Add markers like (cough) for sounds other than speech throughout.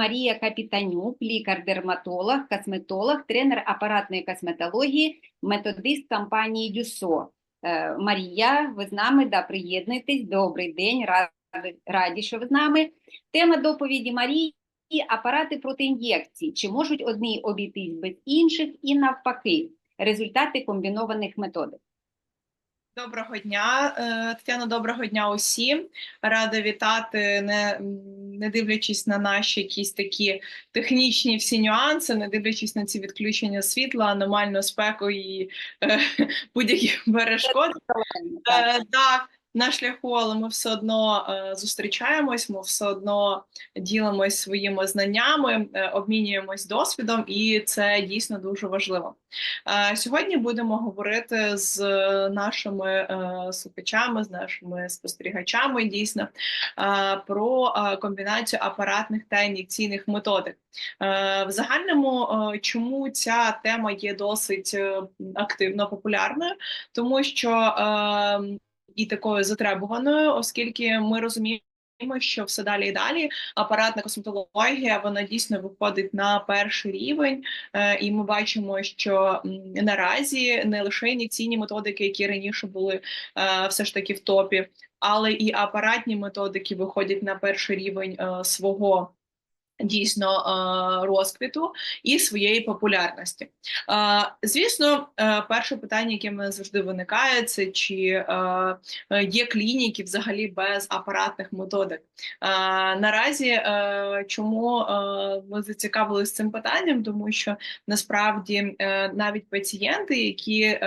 Марія Капітанюк, лікар-дерматолог, косметолог, тренер апаратної косметології, методист компанії Дюсо. Е, Марія, ви з нами, да, приєднуйтесь. Добрий день, раді, що ви з нами. Тема доповіді Марії апарати проти ін'єкцій. Чи можуть одні обійтись без інших і навпаки? Результати комбінованих методик. Доброго дня, Тетяна, доброго дня усім. Рада вітати, не, не дивлячись на наші якісь такі технічні всі нюанси, не дивлячись на ці відключення світла, аномальну спеку і е, (laughs) будь-які перешкоди. Так. Е, да, на шляху, але ми все одно е, зустрічаємось, ми все одно ділимось своїми знаннями, е, обмінюємось досвідом, і це дійсно дуже важливо. Е, сьогодні будемо говорити з нашими слухачами, з нашими спостерігачами дійсно про комбінацію апаратних та ін'єкційних методик. В загальному, чому ця тема є досить активно популярною, тому що і такою затребуваною, оскільки ми розуміємо. Що все далі і далі апаратна косметологія вона дійсно виходить на перший рівень, е, і ми бачимо, що наразі не лише ін'єкційні методики, які раніше були е, все ж таки в топі, але і апаратні методики виходять на перший рівень е, свого дійсно е, розквіту і своєї популярності. Е, Звісно, е, перше питання, яке мене завжди виникає, це чи є клініки взагалі без апаратних методик. Наразі чому ми зацікавилися цим питанням, тому що насправді навіть пацієнти, які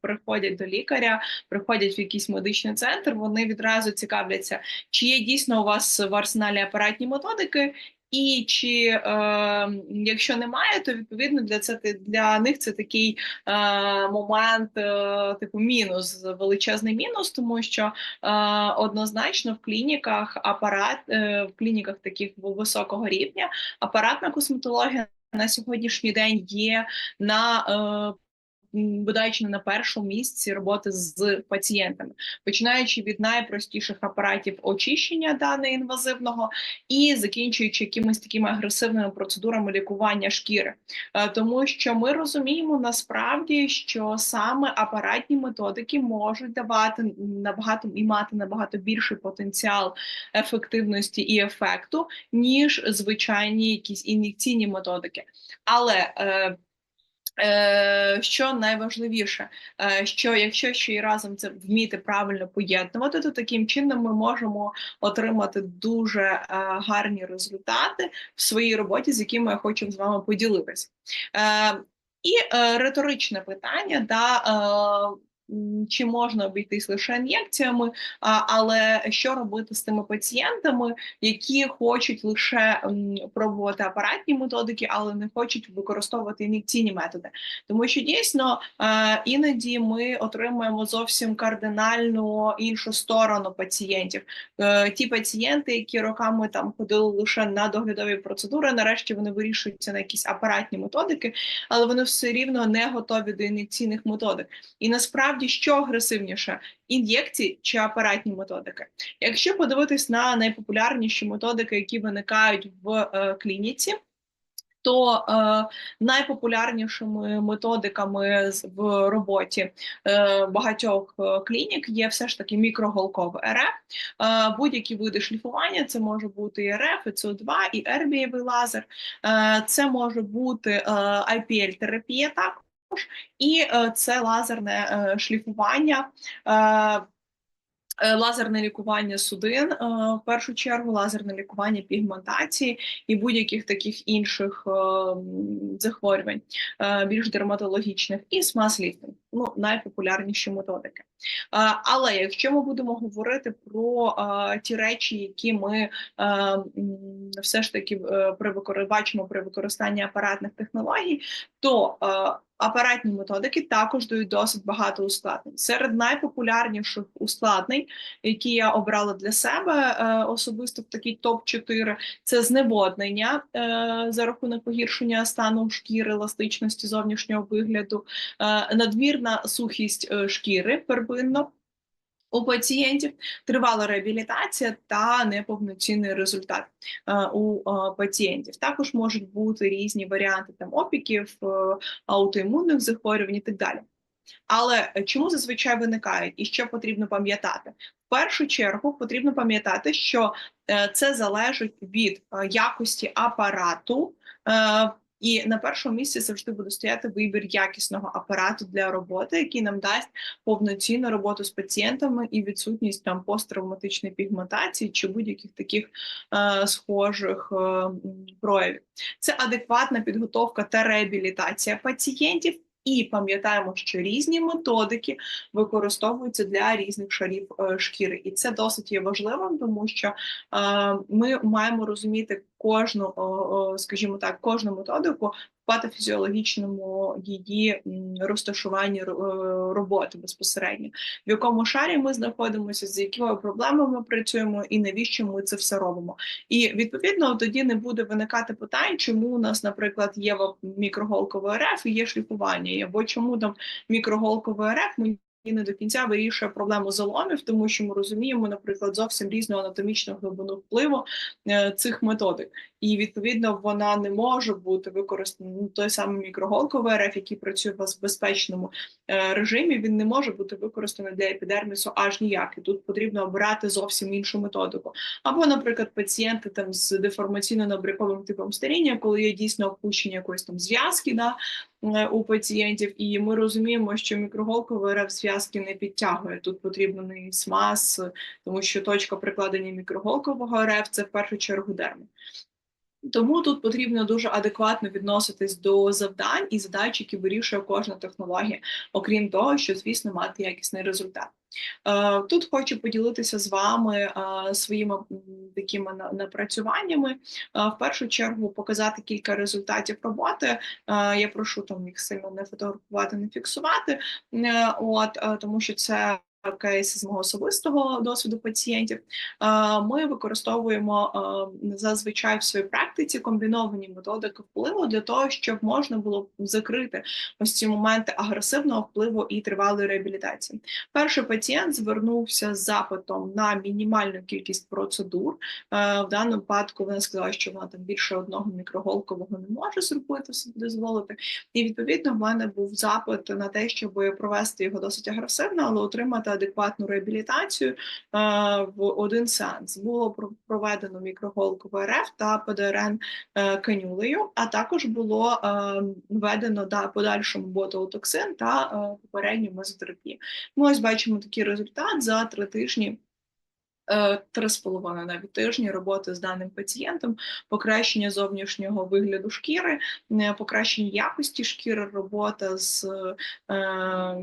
приходять до лікаря, приходять в якийсь медичний центр, вони відразу цікавляться, чи є дійсно у вас в арсеналі апаратні методики. І чи е, якщо немає, то відповідно для це для них це такий е, момент, е, типу мінус, величезний мінус, тому що е, однозначно в клініках апарат е, в клініках таких високого рівня апаратна косметологія на сьогоднішній день є на е, бодай не на першому місці роботи з пацієнтами, починаючи від найпростіших апаратів очищення дане інвазивного і закінчуючи якимись такими агресивними процедурами лікування шкіри, Е, тому що ми розуміємо насправді, що саме апаратні методики можуть давати набагато і мати набагато більший потенціал ефективності і ефекту, ніж звичайні якісь ін'єкційні методики. Але Е, що найважливіше, е, що якщо ще й разом це вміти правильно поєднувати, то таким чином ми можемо отримати дуже е, гарні результати в своїй роботі, з якими я хочу з вами поділитися. Е, і е, риторичне питання, да, е, чи можна обійтись лише ін'єкціями, але що робити з тими пацієнтами, які хочуть лише пробувати апаратні методики, але не хочуть використовувати ін'єкційні методи. Тому що дійсно е, іноді ми отримуємо зовсім кардинально іншу сторону пацієнтів. Е, ті пацієнти, які роками там ходили лише на доглядові процедури, нарешті вони вирішуються на якісь апаратні методики, але вони все рівно не готові до ін'єкційних методик. І насправді що агресивніше ін'єкції чи апаратні методики? Якщо подивитись на найпопулярніші методики, які виникають в е, клініці. То е, найпопулярнішими методиками в роботі е, багатьох е, клінік є все ж таки мікроголкове РФ. Е, будь-які види шліфування це може бути і РФ, і СО2, і ербієвий лазер, е, це може бути е, IPL-терапія також. І е, це лазерне е, шліфування, е, лазерне лікування судин, в першу чергу, лазерне лікування пігментації і будь-яких таких інших захворювань, більш дерматологічних, і смаз-ліфтинг. Ну, найпопулярніші методики. Але якщо ми будемо говорити про ті речі, які ми все ж таки бачимо при використанні апаратних технологій, то апаратні методики також дають досить багато ускладнень. Серед найпопулярніших ускладнень, які я обрала для себе е, особисто в такий топ 4 це зневоднення е, за рахунок погіршення стану шкіри, еластичності зовнішнього вигляду, е, надмірна сухість шкіри первинно. У пацієнтів, тривала реабілітація та неповноцінний результат е, у е, пацієнтів. Також можуть бути різні варіанти там опіків, е, аутоімунних захворювань і так далі. Але чому зазвичай виникають і що потрібно пам'ятати? В першу чергу потрібно пам'ятати, що це залежить від якості апарату. І на першому місці завжди буде стояти вибір якісного апарату для роботи, який нам дасть повноцінну роботу з пацієнтами і відсутність там посттравматичної пігментації чи будь-яких таких е, схожих е, проявів. Це адекватна підготовка та реабілітація пацієнтів. І пам'ятаємо, що різні методики використовуються для різних шарів е, шкіри, і це досить є важливим, тому що е, ми маємо розуміти кожну, скажімо так, кожну методику в патофізіологічному її розташуванні ро- роботи безпосередньо, в якому шарі ми знаходимося, з якими проблемами ми працюємо, і навіщо ми це все робимо. І відповідно тоді не буде виникати питань, чому у нас, наприклад, є мікроголковий РФ і є шліфування, або чому там мікроголковий РФ ми не до кінця вирішує проблему заломів, тому що ми розуміємо, наприклад, зовсім різну анатомічну глибину впливу е, цих методик. І відповідно вона не може бути використана ну, той самий мікроголковий РФ, який працює в безпечному е, режимі. Він не може бути використаний для епідермісу аж ніяк. І тут потрібно обирати зовсім іншу методику. Або, наприклад, пацієнти там з деформаційно-набряковим типом старіння, коли є дійсно опущення якоїсь там зв'язки да, у пацієнтів, і ми розуміємо, що мікроголковий рев зв'язки не підтягує. Тут потрібний смаз, тому що точка прикладення мікроголкового РФ це в першу чергу дерма. Тому тут потрібно дуже адекватно відноситись до завдань і задач, які вирішує кожна технологія, окрім того, що, звісно, мати якісний результат. Е, Тут хочу поділитися з вами е, своїми такими на- напрацюваннями. Е, В першу чергу показати кілька результатів роботи. Я прошу там їх сильно не фотографувати, не фіксувати. От тому що це. Кейс з мого особистого досвіду пацієнтів. Ми використовуємо зазвичай в своїй практиці комбіновані методики впливу для того, щоб можна було закрити ось ці моменти агресивного впливу і тривалої реабілітації. Перший пацієнт звернувся з запитом на мінімальну кількість процедур. В даному випадку вона сказала, що вона там більше одного мікроголкового не може зробити собі дозволити. І відповідно в мене був запит на те, щоб провести його досить агресивно, але отримати адекватну реабілітацію в один сеанс. Було проведено мікроголкове РФ та ПДРН е, канюлею, а також було е, введено да, подальшому ботулотоксин та е, попередню мезотерапію. Ми ось бачимо такий результат за три тижні. Е, Три з половиною навіть тижні роботи з даним пацієнтом, покращення зовнішнього вигляду шкіри, е, покращення якості шкіри, робота з, е,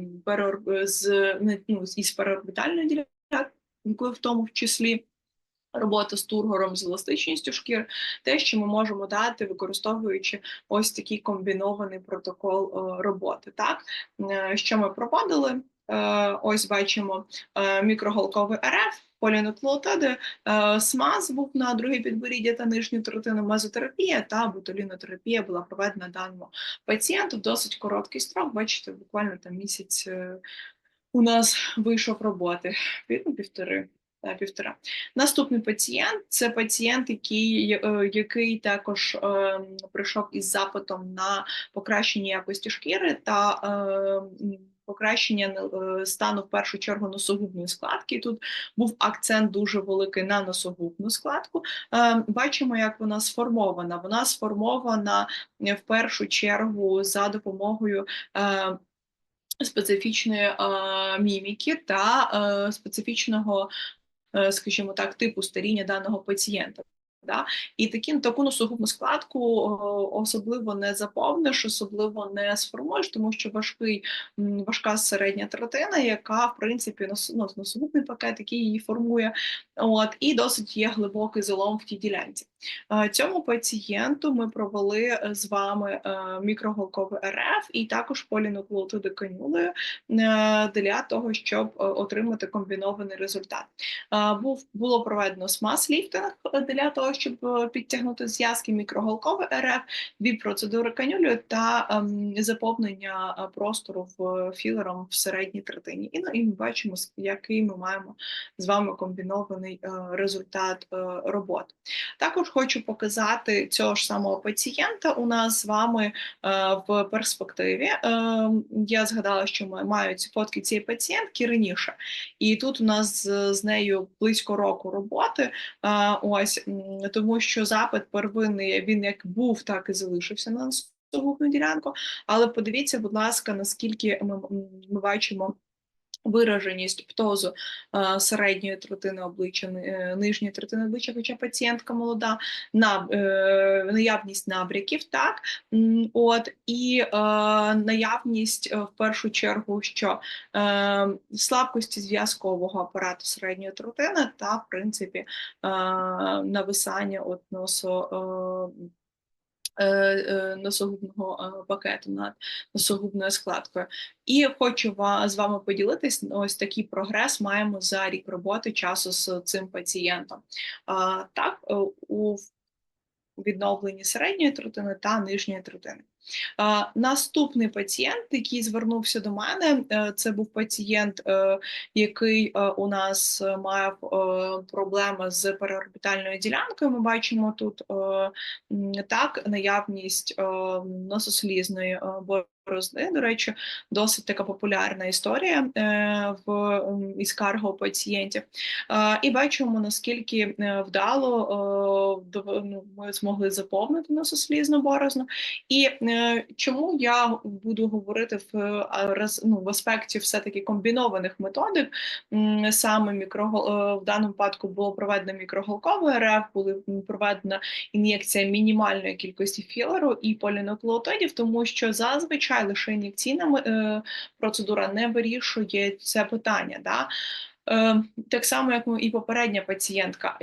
з, ну, із переорбітальною ділянкою, в тому в числі. Робота з тургором, з еластичністю шкіри, те, що ми можемо дати, використовуючи ось такий комбінований протокол е, роботи. Так, що ми проводили? Е, Ось бачимо е, мікроголковий РФ, полінуклеотиди, е, смаз був на другій підборіддя та нижню третину мезотерапія та ботулінотерапія була проведена даному пацієнту. Досить короткий строк. Бачите, буквально там місяць у нас вийшов роботи (laughs) ну, півтори. Півтора. Наступний пацієнт це пацієнт, який, який також е, прийшов із запитом на покращення якості шкіри та е, покращення е, стану в першу чергу носогубної складки. Тут був акцент дуже великий на носогубну складку. Е, Бачимо, як вона сформована. Вона сформована е, в першу чергу за допомогою. Специфічної е, міміки та е, специфічного, е, скажімо так, типу старіння даного пацієнта. Да? І таким таку носогубну складку особливо не заповниш, особливо не сформуєш, тому що важкий, важка середня третина, яка в принципі нос, ну, носогубний пакет, який її формує, от, і досить є глибокий залом в тій ділянці. Е, Цьому пацієнту ми провели е, з вами е, мікроголковий РФ і також полінуклеотиди канюлею е, для того, щоб отримати комбінований результат. Був було проведено смаз-ліфтинг для того, щоб підтягнути зв'язки мікроголковий РФ, дві процедури канюлею та ем, заповнення простору філером в середній третині. І, ну, і ми бачимо, який ми маємо з вами комбінований результат роботи. Також хочу показати цього ж самого пацієнта у нас з вами е, в перспективі. Е, я згадала, що ми маю ці фотки цієї пацієнтки раніше, і тут у нас з, з нею близько року роботи. Е, ось тому, що запит первинний він як був, так і залишився на наступну ділянку. Але подивіться, будь ласка, наскільки ми, ми бачимо. Вираженість птозу е, середньої третини обличчя, е, нижньої третини обличчя, хоча пацієнтка молода, е, наявність набряків, так, от, і наявність в першу чергу, що слабкості зв'язкового апарату середньої третини та, в принципі, нависання от е, носогубного е, пакету над носогубною складкою. І хочу з вами поділитись. Ось такий прогрес маємо за рік роботи часу з цим пацієнтом. Так, е, у відновленні середньої третини та нижньої третини. Наступний пацієнт, який звернувся до мене, е, це був пацієнт, е, який е, у нас мав проблеми з переорбітальною ділянкою. Ми бачимо тут так наявність носослізної борозни. До речі, досить така популярна історія в із пацієнтів. І бачимо, наскільки вдало ну, ми змогли заповнити носослізну борозну. І чому я буду говорити в, е, ну, в аспекті все-таки комбінованих методик, саме мікрогол е, в даному випадку було проведено мікроголковий РФ, була проведена ін'єкція мінімальної кількості філеру і полінуклеотидів, тому що зазвичай лише ін'єкційна е, процедура не вирішує це питання. Да? Е, Так само, як і попередня пацієнтка.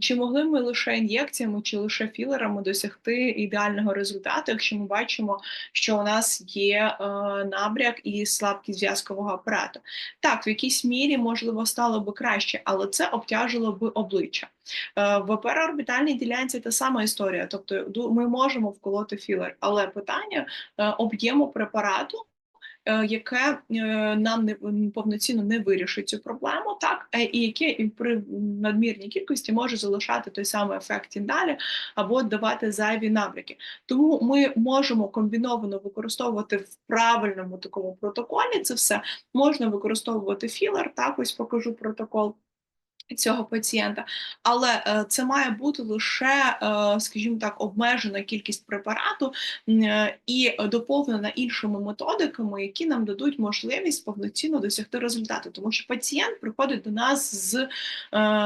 Чи могли ми лише ін'єкціями, чи лише філерами досягти ідеального результату, якщо ми бачимо, що у нас є е, набряк і слабкість зв'язкового апарату? Так, в якійсь мірі можливо стало би краще, але це обтяжило би обличчя. Е, В переорбітальній ділянці та сама історія. Тобто ми можемо вколоти філер, але питання е, об'єму препарату е, яке е, нам не повноцінно не вирішить цю проблему, так е, і яке і при надмірній кількості може залишати той самий ефект далі або давати зайві навряки. Тому ми можемо комбіновано використовувати в правильному такому протоколі це все. Можна використовувати філер, так ось покажу протокол цього пацієнта, але е, це має бути лише, е, скажімо так, обмежена кількість препарату е, і доповнена іншими методиками, які нам дадуть можливість повноцінно досягти результату. Тому що пацієнт приходить до нас з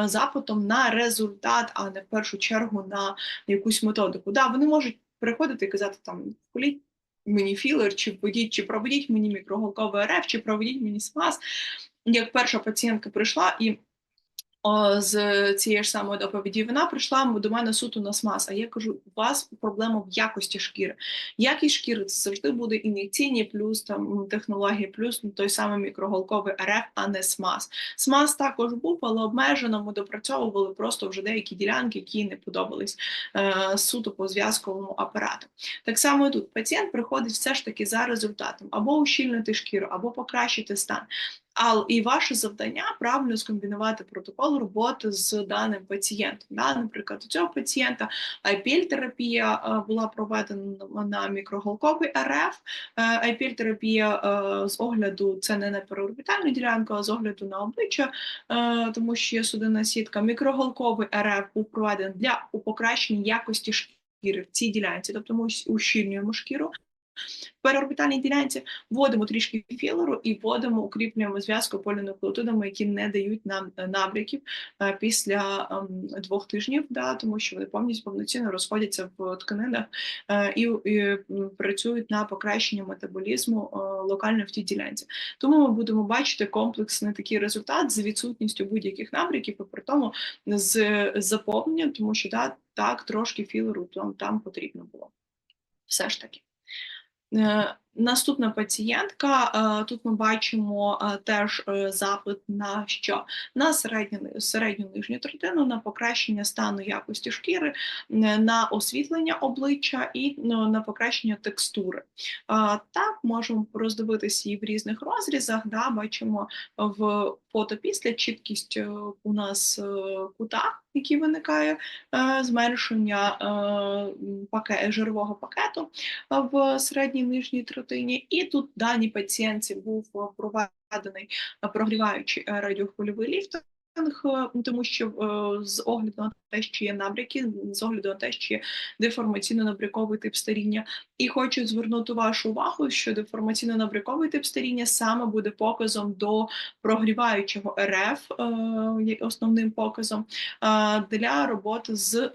запитом на результат, а не в першу чергу на якусь методику. Да, вони можуть приходити і казати там вколіть мені філер, чи введіть, чи проведіть мені мікроголковий РФ, чи проведіть мені СМАС. Як перша пацієнтка прийшла і з цієї ж самої доповіді вона прийшла до мене суто на смаз. А я кажу: у вас проблема в якості шкіри. Якість шкіри це завжди буде ін'єкційні, плюс там технології, плюс ну, той самий мікроголковий РФ, а не смаз. Смаз також був, але обмежено. Ми допрацьовували просто вже деякі ділянки, які не подобались е, суто по зв'язковому апарату. Так само і тут пацієнт приходить все ж таки за результатом або ущільнити шкіру, або покращити стан. А і ваше завдання правильно скомбінувати протокол роботи з даним пацієнтом. Да? Наприклад, у цього пацієнта IPL-терапія е, була проведена на мікроголковий РФ. IPL-терапія е, з огляду це не на переорбітальну ділянку, а з огляду на обличчя, е, тому що є судинна сітка. Мікроголковий РФ був проведений для покращення якості шкіри в цій ділянці, тобто ми ущільнюємо шкіру. Переорбітальній ділянці вводимо трішки філеру і вводимо, укріплюємо зв'язку полінуклеотидами, які не дають нам е, набряків е, після ем, двох тижнів, да, тому що вони повністю повноцінно розходяться в тканинах е, і, і працюють на покращення метаболізму локально в тій ділянці. Тому ми будемо бачити комплексний такий результат з відсутністю будь-яких набряків, і при тому з заповненням, тому що да, так трошки філеру там, там потрібно було. Все ж таки. Е, Наступна пацієнтка. е, Тут ми бачимо е, теж е, запит на що? На середню, середню нижню третину, на покращення стану якості шкіри, на освітлення обличчя і ну, на покращення текстури. Так, можемо роздивитися її в різних розрізах. Да, бачимо в фото після чіткість у нас кута, який виникає, зменшення е, м, паке, жирового пакету в середній нижній третині. І тут даній пацієнтці був е, проведений е, прогріваючий е, радіохвильовий ліфтинг. е, Тому що з огляду на те, що є набряки, з огляду на те, що є деформаційно-набряковий тип старіння, і хочу звернути вашу увагу, що деформаційно-набряковий тип старіння саме буде показом до прогріваючого РФ, основним показом для роботи з.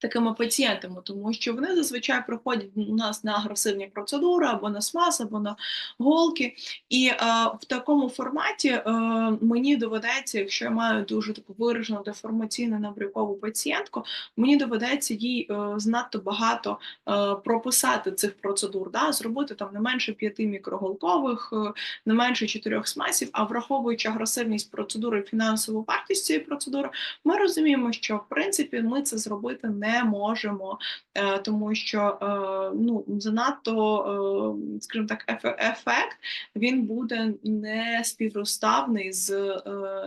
Такими пацієнтами, тому що вони зазвичай проходять у нас на агресивні процедури або на смаз, або на голки. І е, в такому форматі е, мені доведеться, якщо я маю дуже таку виражену деформаційну набрякову пацієнтку, мені доведеться їй е, знадто багато е, прописати цих процедур, да, зробити там не менше п'яти мікроголкових, е, не менше чотирьох смазів, а враховуючи агресивність процедури, фінансову вартість цієї процедури, ми розуміємо, що в принципі ми це зробити не можемо, е, тому що е, ну занадто, е, скажімо так, ефе- ефект він буде не співроставний з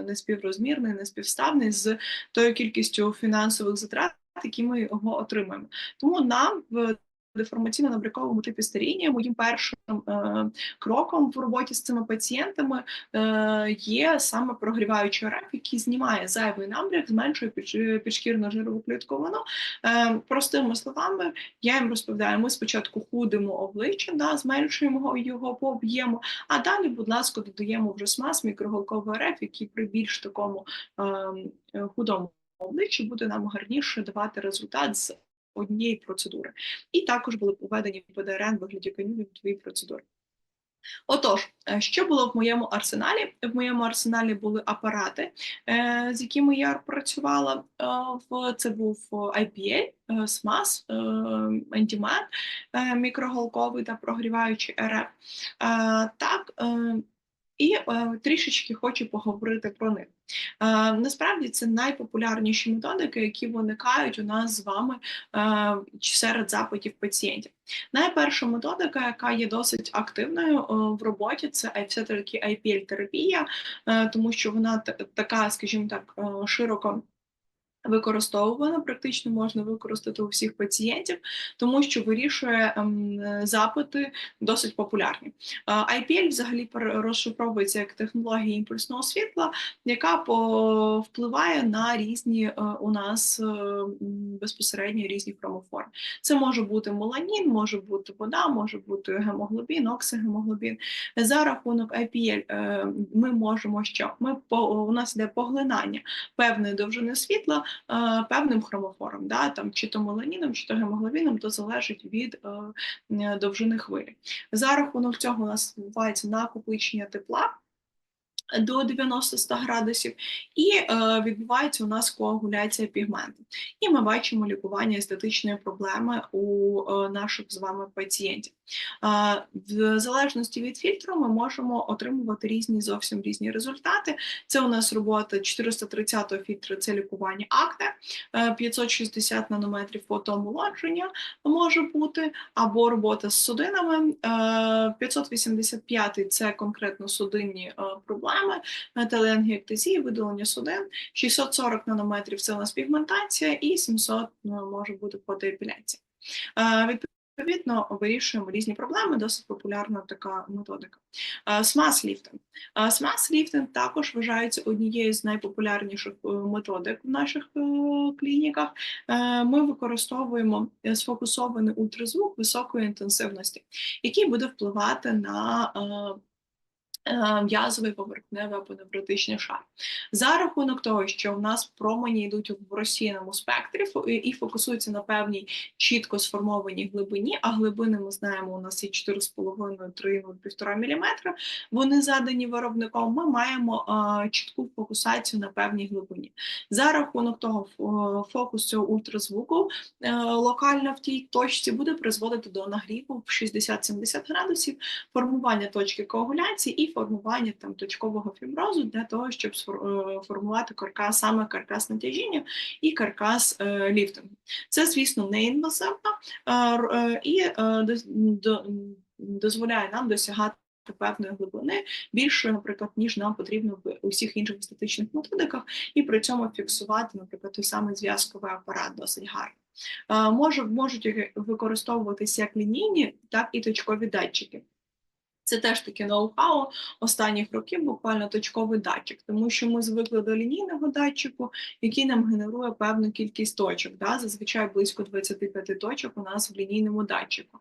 не співрозмірний, не співставний з тою кількістю фінансових затрат, які ми його отримаємо. Тому нам в деформаційно-набряковому типі старіння моїм першим е, кроком в роботі з цими пацієнтами е, є саме прогріваючий РФ, який знімає зайвий набряк, зменшує підшкірну жирову клітковину. Е, простими словами, я їм розповідаю, ми спочатку худимо обличчя, да, зменшуємо його- його по об'єму, а далі, будь ласка, додаємо вже смаз мікроголковий РФ, який при більш такому ем, е, худому обличчі буде нам гарніше давати результат з однієї процедури. І також були проведені ПДРН в вигляді канюлів дві процедури. Отож, е, що було в моєму арсеналі? В моєму арсеналі були апарати, е, з якими я працювала. Е, Це був IPA, SMAS, е, мікроголковий та прогріваючий РФ. Так, і е, трішечки хочу поговорити про них. Е, Насправді це найпопулярніші методики, які виникають у нас з вами е, серед запитів пацієнтів. Найперша методика, яка є досить активною е, в роботі, це все-таки IPL-терапія, е, тому що вона така, скажімо так, е, широко. Використовувана практично можна використати у всіх пацієнтів, тому що вирішує ем, запити досить популярні. Е, IPL взагалі розшифровується як технологія імпульсного світла, яка по- впливає на різні е, у нас е, безпосередньо різні хромоформи. Це може бути меланін, може бути вода, може бути гемоглобін, оксигемоглобін. За рахунок IPL е, ми можемо що? Ми по у нас йде поглинання певної довжини світла певним хромофором, да, там, чи то меланіном, чи то гемоглобіном, то залежить від е, е, довжини хвилі. За рахунок цього у нас відбувається накопичення тепла. До 90-100 градусів, і е, відбувається у нас коагуляція пігменту. І ми бачимо лікування естетичної проблеми у е, наших з вами пацієнтів. Е, в залежності від фільтру ми можемо отримувати різні зовсім різні результати. Це у нас робота 430 фільтру, це лікування акне, е, 560 нанометрів фотоомолодження може бути, або робота з судинами. е, 585 це конкретно судинні е, проблеми, е, теленгіектезії, видалення судин, 640 нанометрів це у нас пігментація, і 700 ну, може бути фотоепіляція. Відповідно, вирішуємо різні проблеми, досить популярна така методика. Смаз-ліфтинг. Смаз-ліфтинг також вважається однією з найпопулярніших е, методик в наших е, клініках. Е, Ми використовуємо сфокусований ультразвук високої інтенсивності, який буде впливати на м'язовий поверхневий або невротичний шар. За рахунок того, що в нас промені йдуть в розсіяному спектрі і- фокусуються на певній чітко сформованій глибині, а глибини ми знаємо, у нас є 4,5, 3, 1,5 мм, вони задані виробником, ми маємо е, чітку фокусацію на певній глибині. За рахунок того, фо- фокус цього ультразвуку е, локально в тій точці буде призводити до нагріву в 60-70 градусів, формування точки коагуляції і формування там точкового фіброзу для того, щоб е, формувати каркас, саме каркас натяжіння і каркас е, ліфтингу. Це, звісно, неінвазивно е, р- е, і доз- до- дозволяє нам досягати. Певної глибини більшої, наприклад, ніж нам потрібно в усіх інших естетичних методиках, і при цьому фіксувати, наприклад, той самий зв'язковий апарат досить гарно. Може, можуть використовуватися як лінійні, так і точкові датчики. Це теж таке ноу-хау останніх років, буквально точковий датчик, тому що ми звикли до лінійного датчику, який нам генерує певну кількість точок. Да? Зазвичай близько 25 точок у нас в лінійному датчику.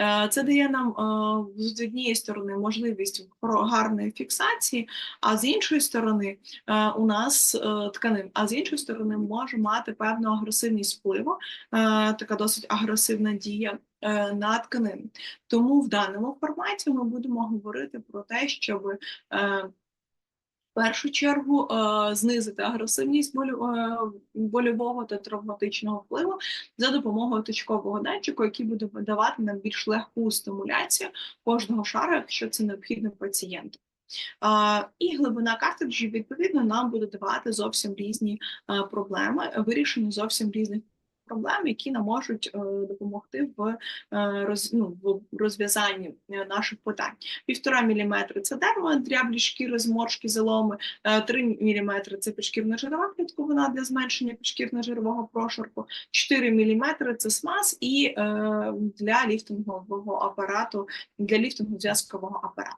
Е, Це дає нам е, з однієї сторони можливість про гарної фіксації, а з іншої сторони е, у нас тканин, а з іншої сторони може мати певну агресивність впливу, така досить агресивна дія на тканину. Тому в даному форматі ми будемо говорити про те, щоб е, в першу чергу е, знизити агресивність болю, е, больового та травматичного впливу за допомогою точкового датчику, який буде видавати нам більш легку стимуляцію кожного шару, якщо це необхідно пацієнту. Е, і глибина картриджів, відповідно, нам буде давати зовсім різні е, проблеми, вирішення зовсім різних проблем, які нам можуть е, допомогти в е, роз, ну, в розв'язанні е, наших питань. Півтора міліметри це дерма, дряблі шкіри, зморшки, заломи, три міліметри це підшкірна жирова клітковина для зменшення підшкірно-жирового прошарку, 4 міліметри це смаз і для ліфтингового апарату, для ліфтингу зв'язкового апарату.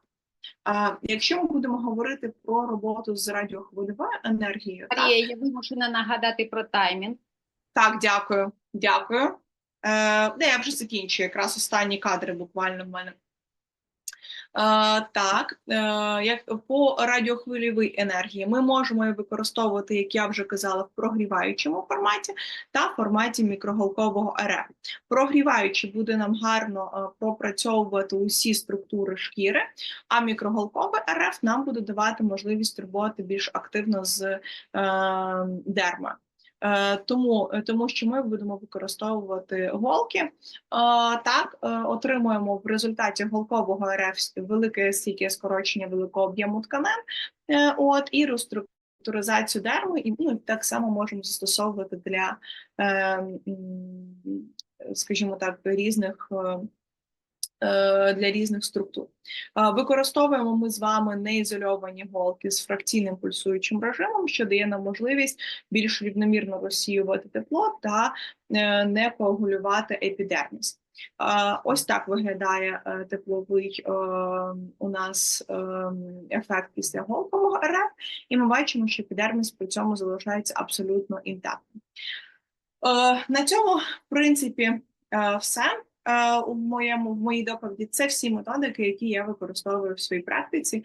А якщо ми будемо говорити про роботу з радіохвильовою енергією, так, я вимушена нагадати про таймінг. Так, дякую, дякую. Е, де я вже закінчую, якраз останні кадри буквально в мене. Е, так, е, як по радіохвильовій енергії ми можемо її використовувати, як я вже казала, в прогріваючому форматі та в форматі мікроголкового РФ. Прогріваючи буде нам гарно е, пропрацьовувати усі структури шкіри, а мікроголковий РФ нам буде давати можливість роботи більш активно з е, дерма. Е, Тому, тому що ми будемо використовувати голки, Е, так е, отримуємо в результаті голкового РФ велике стійке скорочення великого об'єму тканин, е, от і реструктуризацію дерми, і ну, так само можемо застосовувати для, е, скажімо так, різних. Е, Для різних структур використовуємо ми з вами неізольовані голки з фракційним пульсуючим режимом, що дає нам можливість більш рівномірно розсіювати тепло та е, не коагулювати епідерміс. Ось так виглядає е, тепловий у нас ефект після голкового РФ, і ми бачимо, що епідерміс при цьому залишається абсолютно інтактним. На цьому, в принципі, все. Е, У моєму в моїй доповіді це всі методики, які я використовую в своїй практиці е,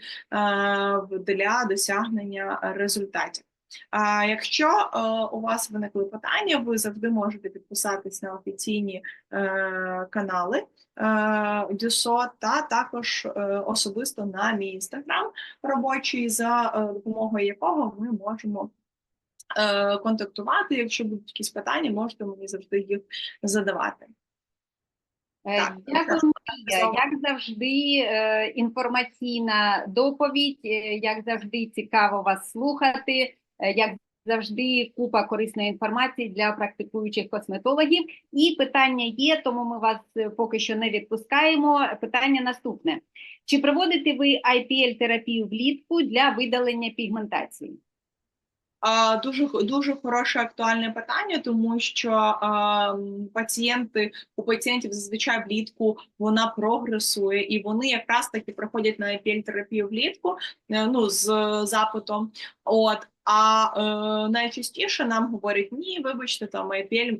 для досягнення результатів. А якщо е, у вас виникли питання, ви завжди можете підписатись на офіційні е, канали е, ДЮСО та також особисто на мій інстаграм робочий, за допомогою якого ми можемо контактувати. Якщо будуть якісь питання, можете мені завжди їх задавати. Е, Так, Дякую, Марія. Як завжди, е, інформаційна доповідь, е, як завжди, цікаво вас слухати, е, як завжди, купа корисної інформації для практикуючих косметологів. І питання є, тому ми вас е, поки що не відпускаємо. Питання наступне: чи проводите ви IPL-терапію влітку для видалення пігментації? Дуже дуже хороше актуальне питання, тому що пацієнти у пацієнтів зазвичай влітку вона прогресує, і вони якраз таки проходять на епіль-терапію влітку, е, ну з запитом. От а е, найчастіше нам говорять: ні, вибачте, там епіль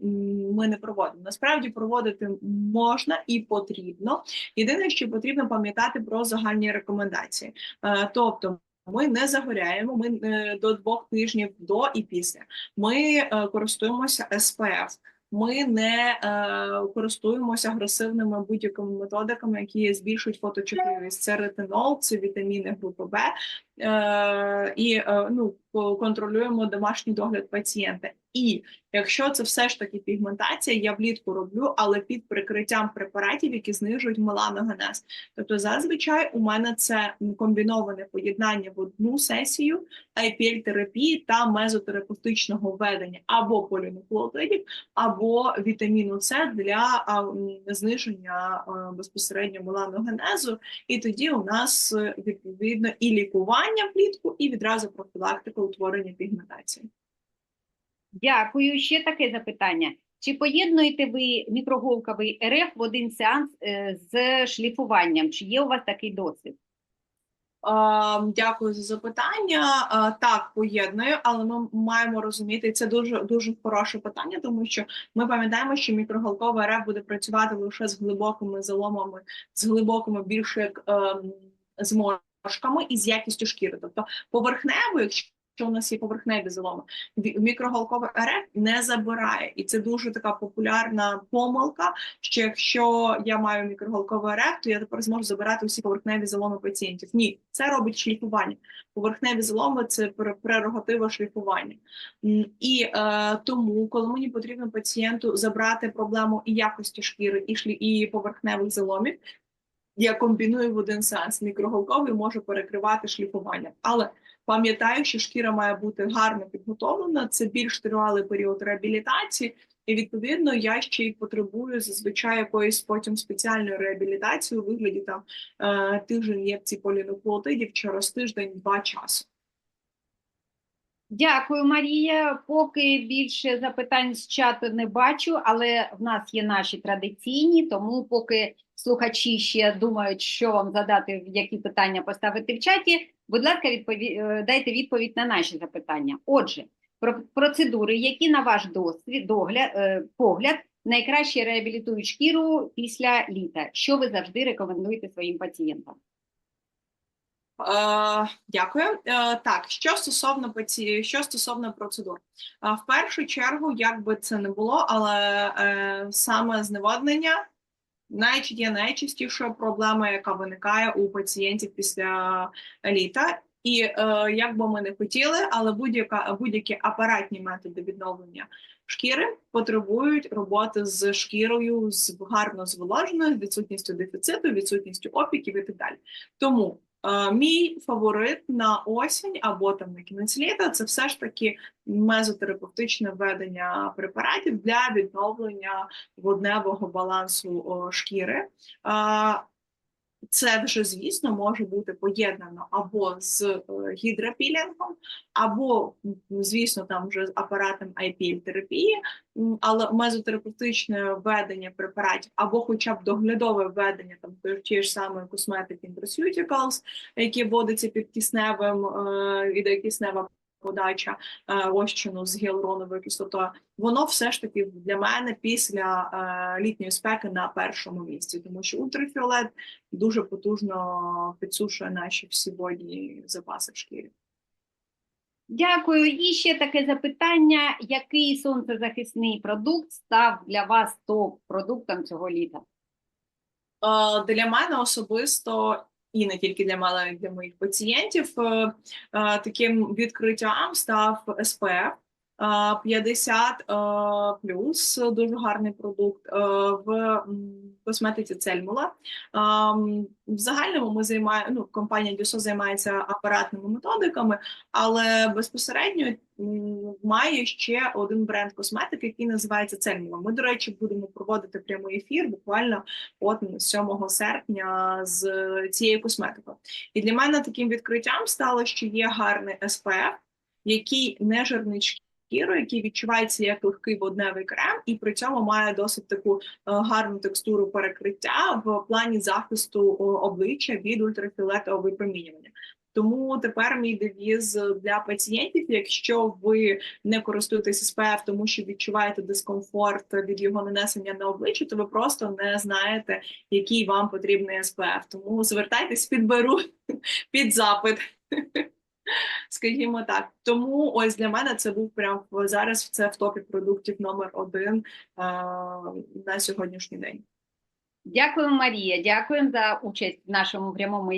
ми не проводимо. Насправді проводити можна і потрібно. Єдине, що потрібно пам'ятати про загальні рекомендації, Е, тобто. Ми не загоряємо. Ми е, до двох тижнів до і після. Ми е, користуємося СПФ. Ми не е, користуємося агресивними будь-якими методиками, які збільшують фоточутливість. Це ретинол, це вітаміни групи Б і е, ну контролюємо домашній догляд пацієнта. І якщо це все ж таки пігментація, я влітку роблю, але під прикриттям препаратів, які знижують меланогенез. Тобто, зазвичай у мене це комбіноване поєднання в одну сесію IPL-терапії та мезотерапевтичного введення або полінуклеотидів, або вітаміну С для зниження а, безпосередньо меланогенезу. І тоді у нас е, відповідно і лікування влітку, і відразу профілактика утворення пігментації. Дякую. Ще таке запитання. Чи поєднуєте ви мікроголковий РФ в один сеанс е, з шліфуванням? Чи є у вас такий досвід? Дякую за запитання. Так, поєдную, але ми маємо розуміти, це дуже дуже хороше питання, тому що ми пам'ятаємо, що мікрогалковий РФ буде працювати лише з глибокими заломами, з глибокими більше як ем, зморшками і з якістю шкіри. Тобто поверхнево, якщо у нас є поверхневі заломи, мікрогалковий РФ не забирає, і це дуже така популярна помилка. Що якщо я маю мікрогалковий РФ, то я тепер зможу забирати усі поверхневі заломи пацієнтів. Ні, це робить шліфування. Поверхневі заломи це пре- прерогатива шліфування. І е, тому, коли мені потрібно пацієнту забрати проблему і якості шкіри, і шлі, і поверхневих заломів, я комбіную в один сеанс. Мікроголковий може перекривати шліфування. Але пам'ятаю, що шкіра має бути гарно підготовлена. Це більш тривалий період реабілітації, і відповідно я ще й потребую зазвичай якоїсь потім спеціальної реабілітації у вигляді там тиждень тих же ін'єкцій полінуклеотидів через тиждень-два часу. Дякую, Марія. Поки більше запитань з чату не бачу, але в нас є наші традиційні, тому поки слухачі ще думають, що вам задати, які питання поставити в чаті, будь ласка, відпові... е, дайте відповідь на наші запитання. Отже, про процедури, які на ваш досвід, догляд, е, погляд, найкраще реабілітують шкіру після літа. Що ви завжди рекомендуєте своїм пацієнтам? Е, Дякую. Е, Так, що стосовно що стосовно процедур, Е, в першу чергу, як би це не було, але саме зневоднення є найчастішою проблемою, яка виникає у пацієнтів після літа. І е, як би ми не хотіли, але будь-яка будь-які апаратні методи відновлення шкіри потребують роботи з шкірою з гарно зволоженою, з відсутністю дефіциту, відсутністю опіків і так далі. Тому мій фаворит на осінь або там на кінець літа це все ж таки мезотерапевтичне введення препаратів для відновлення водневого балансу шкіри. Це вже, звісно, може бути поєднано або з е, гідропілінгом, або, звісно, там вже з апаратом IPL-терапії, але мезотерапевтичне введення препаратів, або хоча б доглядове введення там ті ж самої косметики Intraceuticals, які вводяться під кисневим е, іде киснева подача е, розчину з гіалуроновою кислотою, воно все ж таки для мене після е, літньої спеки на першому місці, тому що ультрафіолет дуже потужно підсушує наші всі водні запаси в шкірі. Дякую. І ще таке запитання: який сонцезахисний продукт став для вас топ-продуктом цього літа? Е, Для мене особисто. І не тільки для мене, для моїх пацієнтів е, е, таким відкриттям став СПФ 50 е, плюс, дуже гарний продукт е, в косметиці Цельмула. В загальному ми займаємо, ну, компанія Дюсо займається апаратними методиками, але безпосередньо має ще один бренд косметики, який називається Цельмула. Ми, до речі, будемо проводити прямий ефір буквально от 7 серпня з цією косметикою. І для мене таким відкриттям стало, що є гарний SPF, який не жирний шкіру, який відчувається як легкий водневий крем, і при цьому має досить таку е, гарну текстуру перекриття в плані захисту обличчя від ультрафіолетового випромінювання. Тому тепер мій девіз для пацієнтів, якщо ви не користуєтесь СПФ, тому що відчуваєте дискомфорт від його нанесення на обличчя, то ви просто не знаєте, який вам потрібний СПФ. Тому звертайтесь, підберу під запит. Скажімо так, тому ось для мене це був прям зараз. Це в топі продуктів номер один на сьогоднішній день. Дякую, Марія. Дякуємо за участь в нашому прямому.